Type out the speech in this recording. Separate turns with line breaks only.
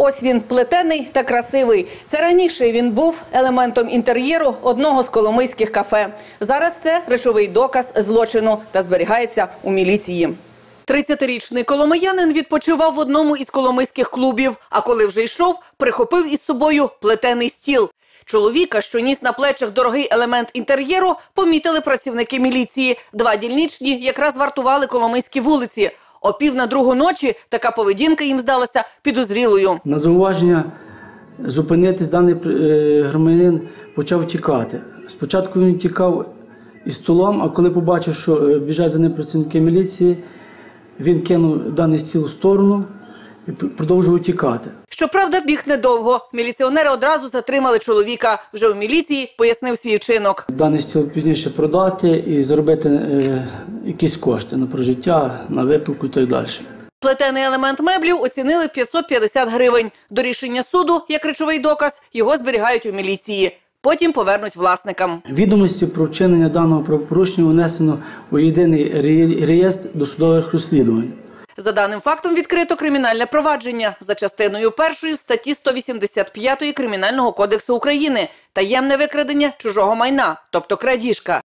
Ось він плетений та красивий. Це раніше він був елементом інтер'єру одного з коломийських кафе. Зараз це речовий доказ злочину та зберігається у міліції. 30-річний коломиянин відпочивав в одному із коломийських клубів, а коли вже йшов, прихопив із собою плетений стіл. Чоловіка, що ніс на плечах дорогий елемент інтер'єру, помітили працівники міліції. Два дільничні якраз вартували коломийські вулиці. О пів на другу ночі така поведінка їм здалася підозрілою.
На зауваження зупинитись даний е, громадянин почав тікати. Спочатку він тікав із столом, а коли побачив, що е, біжать за ним працівники міліції, він кинув даний стіл в сторону і продовжував тікати.
Щоправда, біг недовго. Міліціонери одразу затримали чоловіка. Вже у міліції пояснив свій вчинок.
Даний стіл пізніше продати і заробити е, якісь кошти на прожиття, на випивку і так далі.
Плетений елемент меблів оцінили в 550 гривень. До рішення суду, як речовий доказ, його зберігають у міліції. Потім повернуть власникам.
Відомості про вчинення даного правопорушення внесено у єдиний реє- реєстр досудових розслідувань.
За даним фактом відкрито кримінальне провадження за частиною першої статті 185 Кримінального кодексу України таємне викрадення чужого майна, тобто крадіжка.